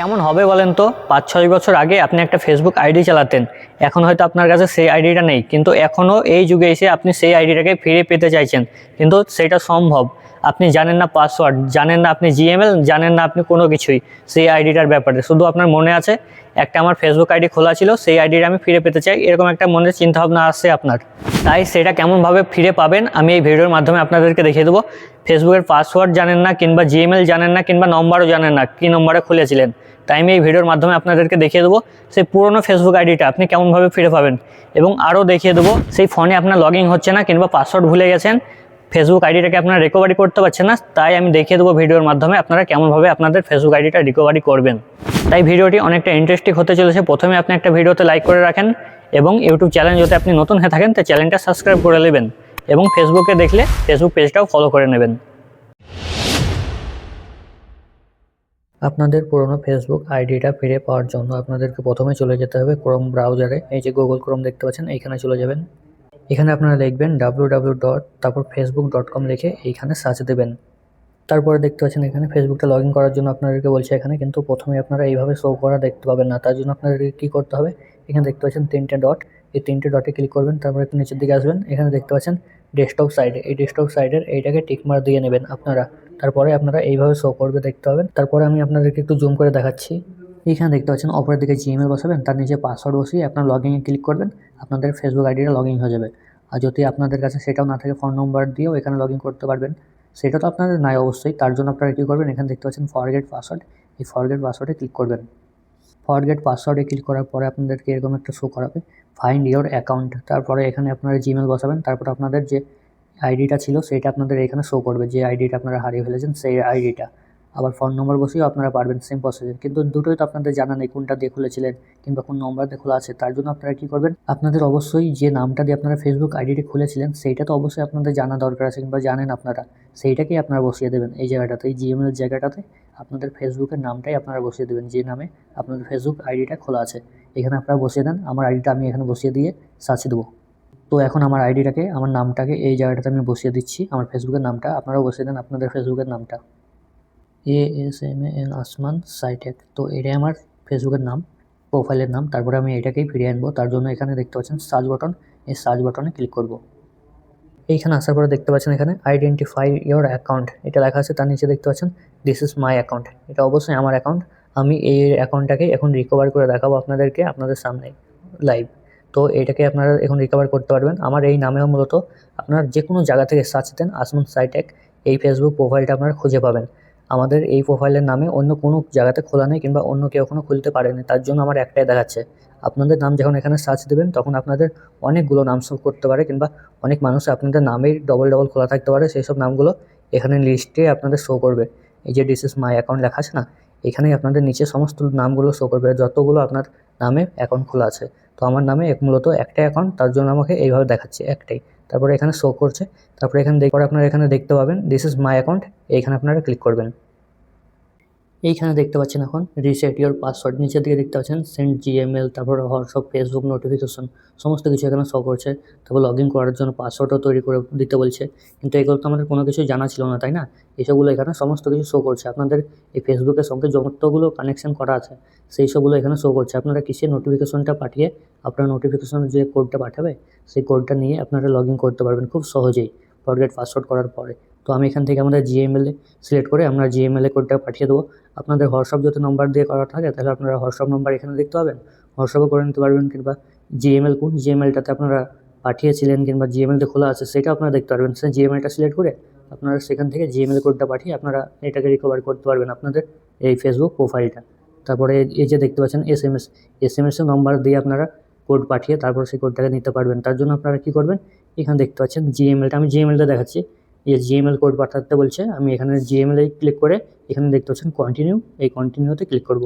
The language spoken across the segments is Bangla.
কেমন হবে বলেন তো? পাঁচ, ছয় বছর আগে আপনি একটা ফেসবুক আইডি চালাতেন। এখন হয়তো আপনার কাছে সেই আইডিটা নেই। কিন্তু এখনও এই যুগে এসে আপনি সেই আইডিটাকে ফিরে পেতে চাইছেন। কিন্তু সেটা সম্ভব। আপনি জানেন না পাসওয়ার্ড জানেন না আপনি জিএমএল জানেন না আপনি কোনো কিছুই। সেই আইডিটার ব্যাপারে। শুধু আপনার মনে আছে, একটা আমার ফেসবুক আইডি খোলা ছিল, সেই আইডিটা আমি ফিরে পেতে চাই। এরকম একটা মনের চিন্তাভাবনা আসছে আপনার। তাই সেটা কেমনভাবে ফিরে পাবেন, আমি এই ভিডিওর মাধ্যমে আপনাদেরকে দেখিয়ে দেবো। ফেসবুকের পাসওয়ার্ড জানেন না কিংবা জিএমএল জানেন না কিংবা নম্বরও জানেন না, কী নম্বরে খুলেছিলেন। তাই আমি এই ভিডিওর মাধ্যমে আপনাদেরকে দেখিয়ে দেবো সেই পুরনো ফেসবুক আইডিটা আপনি কেমনভাবে ফিরে পাবেন। এবং আরও দেখিয়ে দেবো সেই ফোনে আপনার লগ হচ্ছে না কিংবা পাসওয়ার্ড ভুলে গেছেন ফেসবুক আইডিটাকে আপনারা রিকভারি করতে পারছেন না, তাই আমি দেখিয়ে দেবো ভিডিওর মাধ্যমে আপনারা কেমনভাবে আপনাদের ফেসবুক আইডিটা রিকভারি করবেন। তাই ভিডিওটি অনেকটা ইন্টারেস্টিং হতে চলেছে, প্রথমে আপনি একটা ভিডিওতে লাইক করে রাখেন এবং ইউটিউব চ্যানেল যদি আপনি নতুন হয়ে থাকেন, তো চ্যানেলটা সাবস্ক্রাইব করে নেবেন এবং ফেসবুকে দেখলে ফেসবুক পেজটাও ফলো করে নেবেন। আপনাদের পুরনো ফেসবুক আইডিটা ফিরে পাওয়ার জন্য আপনাদেরকে প্রথমে চলে যেতে হবে ক্রোম ব্রাউজারে এই যে গুগল ক্রোম দেখতে পাচ্ছেন, এইখানে চলে যাবেন। এখানে আপনারা লিখবেন ডাব্লু ডাব্লু ডট তারপর ফেসবুক ডট কম লিখে এইখানে সার্চ দেবেন। তারপরে দেখতে পাচ্ছেন এখানে ফেসবুকটা লগ ইন করার জন্য আপনাদেরকে বলছে এখানে, কিন্তু প্রথমে আপনারা এইভাবে শো করা দেখতে পাবেন না। তার জন্য আপনাদেরকে কী করতে হবে? এখানে দেখতে পাচ্ছেন তিনটে ডট এই তিনটে ডটে ক্লিক করবেন, তারপরে একটু নিচের দিকে আসবেন। এখানে দেখতে পাচ্ছেন ডেস্কটপ সাইডে এই ডেস্কটপ সাইডের এইটাকে টিকমার দিয়ে নেবেন আপনারা। তারপরে আপনারা এইভাবে শো করবে, দেখতে পাবেন। তারপরে আমি আপনাদেরকে একটু জুম করে দেখাচ্ছি। এইখানে দেখতে পাচ্ছেন অপরের দিকে জিমেল বসাবেন, তার নিচে পাসওয়ার্ড বসিয়ে আপনার লগ ইনে ক্লিক করবেন, আপনাদের ফেসবুক আইডিটা লগ ইন হয়ে যাবে। আর যদি আপনাদের কাছে সেটাও না থাকে ফোন নম্বর দিয়েও এখানে লগ করতে পারবেন। সেটা তো আপনাদের নাই অবশ্যই, তার জন্য আপনারা কী করবেন, এখানে দেখতে পাচ্ছেন ফরগেট পাসওয়ার্ড এই ফরগেট পাসওয়ার্ডে ক্লিক করবেন। ফরগেট পাসওয়ার্ডে ক্লিক করার পরে আপনাদেরকে এরকম একটা শো করাবে ফাইন্ড ইওর অ্যাকাউন্ট তারপরে এখানে আপনারা জিমেল বসাবেন, তারপর আপনাদের যে আইডিটা ছিল, সেটা আপনাদের এখানে শো করবে, যে আইডিটা আপনারা হারিয়ে ফেলেছেন, সেই আইডিটা। আবার ফোন নম্বর বসেও আপনারা পারবেন সেম প্রসেসে কিন্তু দুটোই তো আপনাদের জানা নেই, কোনটা দিয়ে খুলেছিলেন কিংবা কোন নম্বর দিয়ে খোলা আছে, তার জন্য আপনারা কী করবেন, আপনাদের অবশ্যই যে নামটা দিয়ে আপনারা ফেসবুক আইডিটি খুলেছিলেন, সেইটা তো অবশ্যই আপনাদের জানা দরকার আছে কিংবা জানেন আপনারা, সেইটাকেই আপনারা বসিয়ে দেবেন এই জায়গাটাতে, এই জিএমএল জায়গাটাতে আপনাদের ফেসবুকের নামটাই আপনারা বসিয়ে দেবেন, যে নামে আপনাদের ফেসবুক আইডিটা খোলা আছে। এখানে আপনারা বসিয়ে দেন, আমার আইডিটা আমি এখানে বসিয়ে দিয়ে সার্চ দেবো। তো এখন আমার আইডিটাকে, আমার নামটাকে এই জায়গাটাতে আমি বসিয়ে দিচ্ছি। আমার ফেসবুকের নামটা, আপনারাও বসিয়ে দেন আপনাদের ফেসবুকের নামটা। A S M N Asman SciTech, তো এটাই আমার ফেসবুকের নাম, প্রোফাইলের নাম। তারপরে আমি এটাকেই ফিরিয়ে আনব। তার জন্য এখানে দেখতে পাচ্ছেন সার্চ বাটন, এই সার্চ বাটনে ক্লিক করব। এইখানে আসার পরে দেখতে পাচ্ছেন এখানে আইডেন্টিফাই ইওর অ্যাকাউন্ট এটা লেখা আছে, তার নিচে দেখতে পাচ্ছেন দিস ইজ মাই অ্যাকাউন্ট এটা অবশ্যই আমার অ্যাকাউন্ট আমি এই অ্যাকাউন্টটাকে এখন রিকভার করে দেখাবো আপনাদেরকে, আপনাদের সামনে লাইভ তো এটাকে আপনারা এখন রিকভার করতে পারবেন। আমার এই নামেও মূলত আপনার যে কোনো জায়গা থেকে সার্চ দেন আসমন সাইটেক এই ফেসবুক প্রোফাইলটা আপনারা খুঁজে পাবেন। আমাদের এই প্রোফাইলের নামে অন্য কোনো জায়গাতে খোলা নেই কিংবা অন্য কেউ এখনও খুলতে পারেনি, তার জন্য আমার একটাই দেখাচ্ছে। আপনাদের নাম যখন এখানে সার্চ দেবেন, তখন আপনাদের অনেকগুলো নাম শো করতে পারে কিংবা অনেক মানুষ আপনাদের নামেই ডবল ডবল খোলা থাকতে পারে। সেই সব নামগুলো এখানে লিস্টে আপনাদের শো করবে। এই যে ডিস ইস মাই অ্যাকাউন্ট লেখা আছে না এখানেই আপনাদের নিচে সমস্ত নামগুলো শো করবে, যতগুলো আপনার নামে অ্যাকাউন্ট খোলা আছে। তো আমার নামে এক মূলত একটাই অ্যাকাউন্ট তার জন্য আমাকে এইভাবে দেখাচ্ছে একটাই। তারপরে এখানে শো করছে, তারপরে এখানে দেখে আপনারা এখানে দেখতে পাবেন দিস ইজ মাই অ্যাকাউন্ট এইখানে আপনারা ক্লিক করবেন। এইখানে দেখতে পাচ্ছেন এখন রিসেট ইওর পাসওয়ার্ড নিচের দিকে দেখতে পাচ্ছেন সেন্ড জিএমএল তারপর হোয়াটসঅ্যাপ ফেসবুক নোটিফিকেশন সমস্ত কিছু এখানে শো করছে। তারপর লগ ইন করার জন্য পাসওয়ার্ডও তৈরি করে দিতে বলছে। কিন্তু এগুলো তো আমাদের কোনো কিছু জানা ছিল না, তাই না? এসবগুলো এখানে সমস্ত কিছু শো করছে। আপনাদের এই ফেসবুকের সঙ্গে যতগুলো কানেকশন করা আছে, সেই সবগুলো এখানে শো করছে। আপনারা কিসের নোটিফিকেশনটা পাঠিয়ে আপনার নোটিফিকেশন যে কোডটা পাঠাবে, সেই কোডটা নিয়ে আপনারা লগ ইন করতে পারবেন খুব সহজেই ফরগেট পাসওয়ার্ড করার পরে। তো আমি এখান থেকে আমাদের জিএমএলে সিলেক্ট করে আমরা জিএমএলে কোডটা পাঠিয়ে দেবো। আপনাদের হোয়াটসঅ্যাপ যদি নম্বর দিয়ে করা থাকে, তাহলে আপনারা হোয়াটসঅ্যাপ নম্বর এখানে দেখতে পাবেন। হোয়াটসঅ্যাপও করে নিতে পারবেন কিংবা জিএমএল কোন জিএমএলটাতে আপনারা পাঠিয়েছিলেন কিংবা জিএমএলতে খোলা আছে সেটা আপনারা দেখতে পারবেন। সেই জিএমএলটা সিলেক্ট করে আপনারা সেখান থেকে জিএমএল কোডটা পাঠিয়ে আপনারা এটাকে রিকভার করতে পারবেন আপনাদের এই ফেসবুক প্রোফাইলটা তারপরে এই যে দেখতে পাচ্ছেন S M S S M এসের নম্বর দিয়ে আপনারা কোড পাঠিয়ে তারপর সেই কোডটাকে নিতে পারবেন। তার জন্য আপনারা কী করবেন? এখানে দেখতে পাচ্ছেন জিএমএলটা আমি জিএমএলটা দেখাচ্ছি। এই জিএমএল কোড পাঠাতে বলছে, আমি এখানে জিএমএলে ক্লিক করে এখানে দেখতে পাচ্ছেন কন্টিনিউ এই কন্টিনিউতে ক্লিক করব।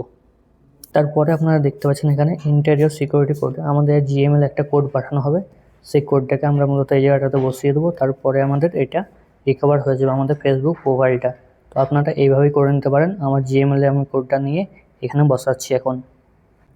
তারপরে আপনারা দেখতে পাচ্ছেন এখানে ইন্টেরিয়র সিকিউরিটি কোড আমাদের জিএমএল একটা কোড পাঠানো হবে। সেই কোডটাকে আমরা মূলত এই জায়গাটাতে বসিয়ে দেবো, তারপরে আমাদের এটা রিকভার হয়ে যাবে আমাদের ফেসবুক প্রোফাইলটা তো আপনারা এইভাবেই করে নিতে পারেন, আমার জিএমএলে আমি কোডটা নিয়ে এখানে বসাচ্ছি এখন।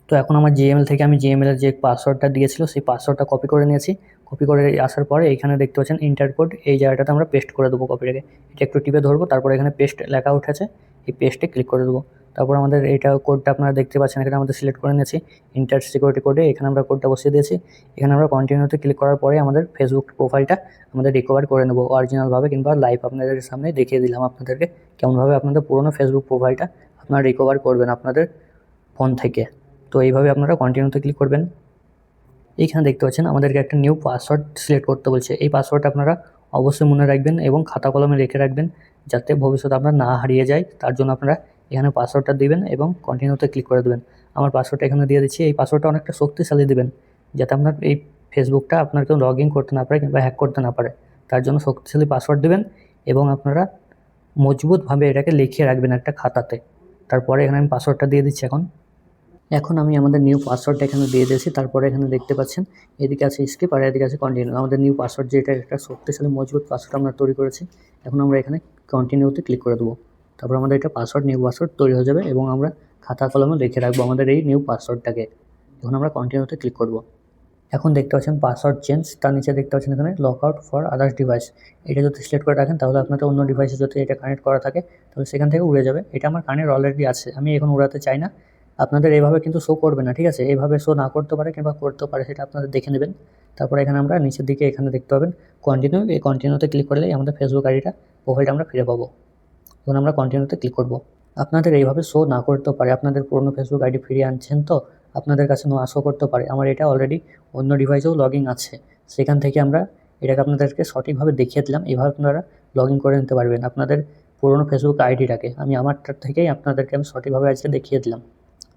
তো এখন আমার জিএমএল থেকে আমি জিএমএলের যে পাসওয়ার্ডটা দিয়েছিল, সেই পাসওয়ার্ডটা কপি করে নিয়েছি। কপি করে আসার পরে এখানে দেখতে পাচ্ছেন ইন্টার কোড এই জায়গাটাতে আমরা পেস্ট করে দেবো কপিটাকে এটা একটু টিপে ধরবো, তারপরে এখানে পেস্ট লেখা উঠেছে, এই পেস্টে ক্লিক করে দেবো। তারপর আমাদের এটা কোডটা আপনারা দেখতে পাচ্ছেন, এখানে আমাদের সিলেক্ট করে নিয়েছি ইন্টার সিকিউরিটি কোডে এখানে আমরা কোডটা বসিয়ে দিয়েছি। এখানে আমরা কন্টিনিউতে ক্লিক করার পরে আমাদের ফেসবুক প্রোফাইলটা আমাদের রিকভার করে নেব অরিজিনালভাবে কিংবা লাইভ আপনাদের সামনে দেখিয়ে দিলাম আপনাদেরকে কেমনভাবে আপনাদের পুরোনো ফেসবুক প্রোফাইলটা আপনারা রিকভার করবেন আপনাদের ফোন থেকে। তো এইভাবে আপনারা কন্টিনিউতে ক্লিক করবেন। এইখানে দেখতে পাচ্ছেন, আমাদেরকে একটা নিউ পাসওয়ার্ড সিলেক্ট করতে বলছে। এই পাসওয়ার্ডটা আপনারা অবশ্যই মনে রাখবেন এবং খাতা কলমে রেখে রাখবেন যাতে ভবিষ্যতে আপনার না হারিয়ে যায় তার জন্য আপনারা এখানে পাসওয়ার্ডটা দিবেন এবং কন্টিনিউতে ক্লিক করে দেবেন। আমার পাসওয়ার্ডটা এখানে দিয়ে দিচ্ছি। এই পাসওয়ার্ডটা অনেকটা শক্তিশালী দেবেন, যাতে আপনার এই ফেসবুকটা আপনার কেউ লগ ইন করতে না পারে কিংবা হ্যাক করতে না পারে। তার জন্য শক্তিশালী পাসওয়ার্ড দেবেন এবং আপনারা মজবুতভাবে এটাকে লিখিয়ে রাখবেন একটা খাতাতে। তারপরে এখানে আমি পাসওয়ার্ডটা দিয়ে দিচ্ছি এখন। এখন আমি আমাদের নিউ পাসওয়ার্ডটা এখানে দিয়ে দিয়েছি, তারপরে এখানে দেখতে পাচ্ছেন, এদিকে আছে স্কিপ আর এদিকে আছে কন্টিনিউ আমাদের নিউ পাসওয়ার্ড যেটা একটা শক্তিশালী, মজবুত পাসওয়ার্ড আমরা তৈরি করেছি, এখন আমরা এখানে কন্টিনিউতে ক্লিক করে দেবো। তারপর আমাদের এটা পাসওয়ার্ড নিউ পাসওয়ার্ড তৈরি হয়ে যাবে এবং আমরা খাতা কলমে লিখে রাখব আমাদের এই নিউ পাসওয়ার্ডটাকে এখন আমরা কন্টিনিউতে ক্লিক করব। এখন দেখতে পাচ্ছেন পাসওয়ার্ড চেঞ্জ তার নিচে দেখতে পাচ্ছেন এখানে lock out for others device এটা যদি সিলেক্ট করে রাখেন, তাহলে আপনাদের অন্য ডিভাইসে যদি এটা কানেক্ট করা থাকে, তাহলে সেখান থেকে উড়ে যাবে। এটা আমার কানের অলরেডি আছে, আমি এখন উড়াতে চাই না। আপনাদের এইভাবে কিন্তু শো করবে না, ঠিক আছে? এইভাবে শো না করতে পারে কিংবা করতে পারে সেটা আপনাদের দেখে নেবেন। তারপর এখানে আমরা নিচের দিকে এখানে দেখতে পাবেন কন্টিনিউ এই কন্টিনিউতে ক্লিক করলেই আমাদের ফেসবুক আইডিটা প্রোফাইলটা আমরা ফিরে পাবো। এখন আমরা কন্টিনিউতে ক্লিক করব। আপনাদের এইভাবে শো না করতে পারে, আপনাদের পুরনো ফেসবুক আইডি ফিরিয়ে আনছেন তো, আপনাদের কাছে না শো করতে পারে। আমার এটা অলরেডি অন্য ডিভাইসেও লগ আছে। সেখান থেকে আমরা এটাকে আপনাদেরকে সঠিকভাবে দেখিয়ে দিলাম। এইভাবে আপনারা লগ ইন করে নিতে পারবেন। আপনাদের পুরনো ফেসবুক আইডিটাকে আমি আমারটার থেকেই আপনাদেরকে আমি সঠিকভাবে আজকে দেখিয়ে দিলাম।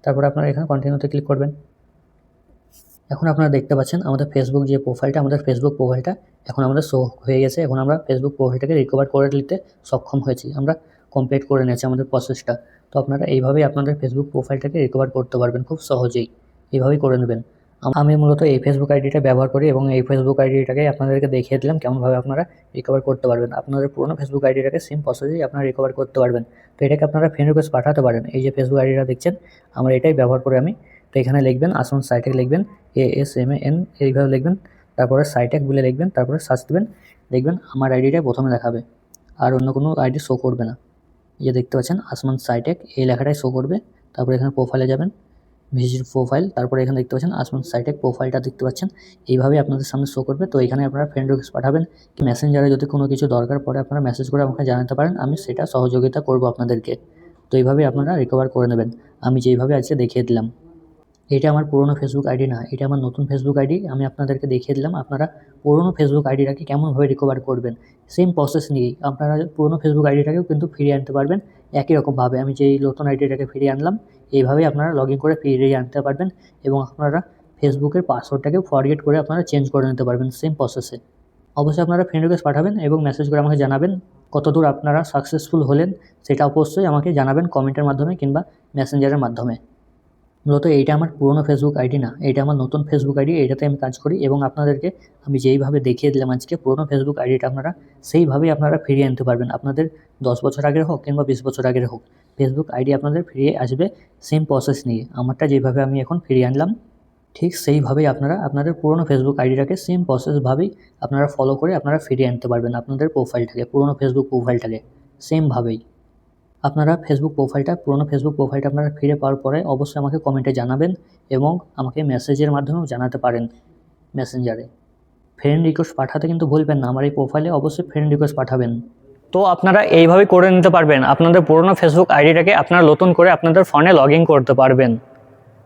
তারপরে আপনারা এখানে কন্টিনিউতে ক্লিক করবেন। এখন আপনারা দেখতে পাচ্ছেন আমাদের ফেসবুক যে প্রোফাইলটা আমাদের ফেসবুক প্রোফাইলটা এখন আমাদের শো হয়ে গেছে। এখন আমরা ফেসবুক প্রোফাইলটাকে রিকভার করে নিতে সক্ষম হয়েছি। আমরা কমপ্লিট করে নিয়েছি আমাদের প্রসেসটা তো আপনারা এইভাবেই আপনাদের ফেসবুক প্রোফাইলটাকে রিকভার করতে পারবেন খুব সহজেই। এইভাবেই করে নেবেন। আম- মূলত এই ফেসবুক আইডিটা ব্যবহার করি এবং এই ফেসবুক আইডিটাকে আপনাদেরকে দেখিয়ে দিলাম কেমনভাবে আপনারা রিকভার করতে পারবেন। আপনাদের পুরনো ফেসবুক আইডিটাকে সেম প্রসেসেই আপনারা রিকভার করতে পারবেন। তো এটাকে আপনারা ফ্রেন্ড রিকোয়েস্ট পাঠাতে পারেন। এই যে ফেসবুক আইডিটা দেখছেন, আমরা এটাই ব্যবহার করে আমি তো এখানে লিখবেন, আসুন সাইটে লিখবেন A S M A N এইভাবে লিখবেন, তারপরে সাইটেক বলে লিখবেন, তারপরে সার্চ দেবেন, দেখবেন আমার আইডিটাই প্রথমে দেখাবে। আর অন্য কোনো আইডি শো করবে না। যে দেখতে পাচ্ছেন, আসমান সাইটেক এই লেখাটাই শো করবে, তারপরে এখানে প্রোফাইলে যাবেন ভিজিট প্রোফাইল তারপরে এখানে দেখতে পাচ্ছেন আসমান সাইটেক প্রোফাইলটা দেখতে পাচ্ছেন। এইভাবেই আপনাদের সামনে শো করবে। তো এখানে আপনারা ফ্রেন্ড রিকোয়েস্ট পাঠাবেন কি মেসেঞ্জারে যদি কোনো কিছু দরকার পড়ে আপনারা মেসেজ করে আমাকে জানাতে পারেন। আমি সেটা সহযোগিতা করব আপনাদেরকে। তো এইভাবে আপনারা রিকভার করে নেবেন। আমি যেইভাবে আজকে দেখিয়ে দিলাম। এটা আমার পুরনো ফেসবুক আইডি না, এটা আমার নতুন ফেসবুক আইডি আমি আপনাদেরকে দেখিয়ে দিলাম আপনারা পুরনো ফেসবুক আইডিটাকে কেমনভাবে রিকভার করবেন। সেম প্রসেস নিয়েই আপনারা পুরনো ফেসবুক আইডিটাকেও কিন্তু ফিরিয়ে আনতে পারবেন একই রকমভাবে। আমি যেই নতুন আইডিটাকে ফিরিয়ে আনলাম, এইভাবেই আপনারা লগ ইন করে ফিরিয়ে আনতে পারবেন এবং আপনারা ফেসবুকের পাসওয়ার্ডটাকেও ফরগেট করে আপনারা চেঞ্জ করে নিতে পারবেন সেম প্রসেসে অবশ্যই আপনারা ফ্রেন্ড রিকোয়েস্ট পাঠাবেন এবং মেসেজ করে আমাকে জানাবেন কতদূর আপনারা সাকসেসফুল হলেন, সেটা অবশ্যই আমাকে জানাবেন কমেন্টের মাধ্যমে কিংবা মেসেঞ্জারের মাধ্যমে। মূলত এইটা আমার পুরনো ফেসবুক আইডি না এটা আমার নতুন ফেসবুক আইডি এটাতে আমি কাজ করি এবং আপনাদেরকে আমি যেইভাবে দেখিয়ে দিলাম আজকে পুরনো ফেসবুক আইডিটা আপনারা সেইভাবেই আপনারা ফিরিয়ে আনতে পারবেন। আপনাদের দশ বছর আগের হোক কিংবা বিশ বছর আগের হোক ফেসবুক আইডি আপনাদের ফিরিয়ে আসবে সেম প্রসেস নিয়ে। আমারটা যেভাবে আমি এখন ফিরিয়ে আনলাম, ঠিক সেইভাবেই আপনারা আপনাদের পুরনো ফেসবুক আইডিটাকে সেম প্রসেসভাবেই আপনারা ফলো করে আপনারা ফিরিয়ে আনতে পারবেন আপনাদের প্রোফাইলটাকে পুরনো ফেসবুক প্রোফাইলটাকে সেমভাবেই আপনারা ফেসবুক প্রোফাইলটা পুরনো ফেসবুক প্রোফাইলটা আপনারা ফিরে পাওয়ার পরে অবশ্যই আমাকে কমেন্টে জানাবেন এবং আমাকে মেসেজের মাধ্যমেও জানাতে পারেন মেসেঞ্জারে ফ্রেন্ড রিকোয়েস্ট পাঠাতে কিন্তু ভুলবেন না, আমার এই প্রোফাইলে অবশ্যই ফ্রেন্ড রিকোয়েস্ট পাঠাবেন। তো আপনারা এইভাবেই করে নিতে পারবেন, আপনাদের পুরনো ফেসবুক আইডিটাকে আপনারা নতুন করে আপনাদের ফোনে লগ করতে পারবেন।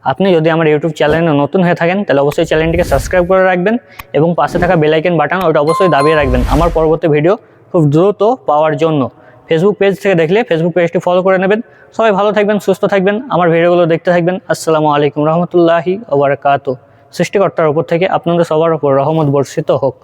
আপনি যদি আমার ইউটিউব চ্যানেলে নতুন হয়ে থাকেন, তাহলে অবশ্যই চ্যানেলটিকে সাবস্ক্রাইব করে রাখবেন এবং পাশে থাকা বেলাইকেন বাটন ওটা অবশ্যই দাবিয়ে রাখবেন। আমার পরবর্তী ভিডিও খুব দ্রুত পাওয়ার জন্য। ফেসবুক পেজ থেকে দেখলে ফেসবুক পেজটি ফলো করে নেবেন। সবাই ভালো থাকবেন, সুস্থ থাকবেন। আমার ভিডিওগুলো দেখতে থাকবেন। আসসালামু আলাইকুম রহমতুল্লাহি ওবরাকাত সৃষ্টিকর্তার ওপর থেকে আপনাদের সবার ওপর রহমত বর্ষিত হোক।